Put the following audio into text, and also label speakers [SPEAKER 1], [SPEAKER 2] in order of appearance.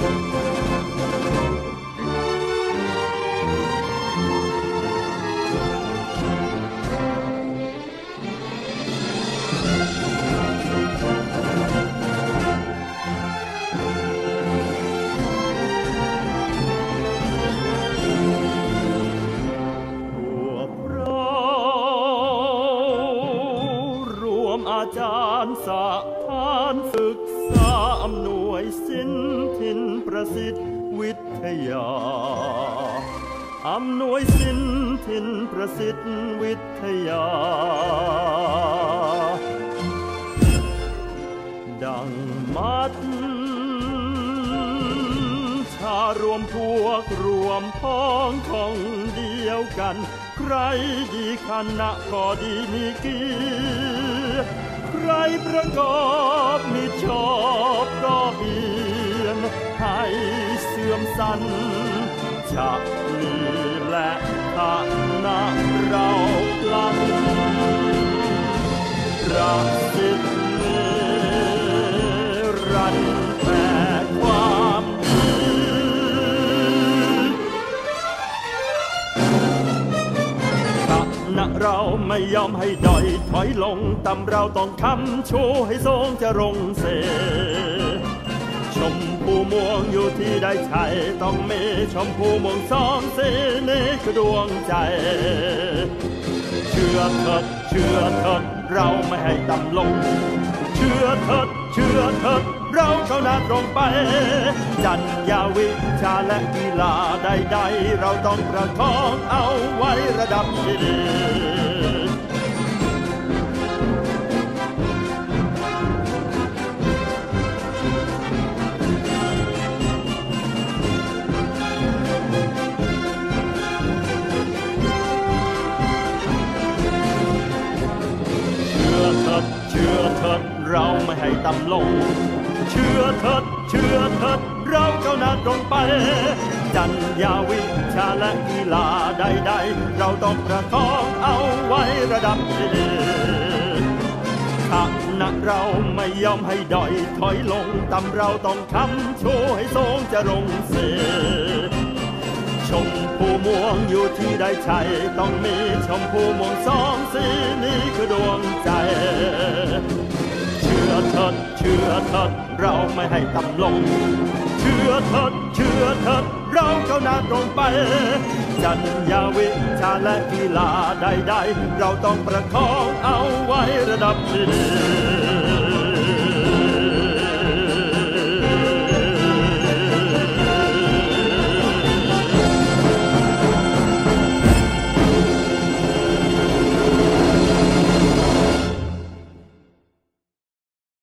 [SPEAKER 1] อาจารย์สถานศึกษาอำนวย สินทินประสิทธิ์วิทยา อำนวยสินทินประสิทธิ์วิทยา ดังมัดชารวมพวกรวมพ้องของเดียวกัน ใครดีคณะก็ดีมีกีใครประกอบมี สันจากนี้และฐานะเราพลังประสิทธิ์รันแต่ความดีณเราไม่ยอมให้ดอยถอยลงตำเราต้องคำโชว์ให้ทรงจะรงเสชมพูม่วง ที่ใดใช่ต้องมีชมพูม่วงสองสีนี้คือดวงใจ เชื่อเถิดเชื่อเถิดเราไม่ให้ต่ำลง เชื่อเถิดเชื่อเถิดเราเข้าหน้าตรงไป จัญญาวิชาและกีฬาใดๆ เราต้องประคองเอาไว้ระดับที่ดี ถิดเราไม่ให้ต่ำลง เชื่อเถิดเชื่อเถิดเราเข้าหน้าตรงไป จัญญาวิชาและกีฬาใดๆ เราต้องประคองเอาไว้ระดับที่ดีถ้าณะเราไม่ยอมให้ดอยถอยลงตำเราต้องคำโชว์ให้ทรงจะรงเสชมพูม่วงอยู่ที่ใดใช่ต้องมีชมพูม่วงสองสีนี้คือดวงใจ ดเชื่อเถิดเราไม่ให้ต่ำลง เชื่อเถิดเชื่อเถิดเราเข้าหน้าตรงไป จัญญาวิชาและกีฬาใดๆ เราต้องประคองเอาไว้ระดับดี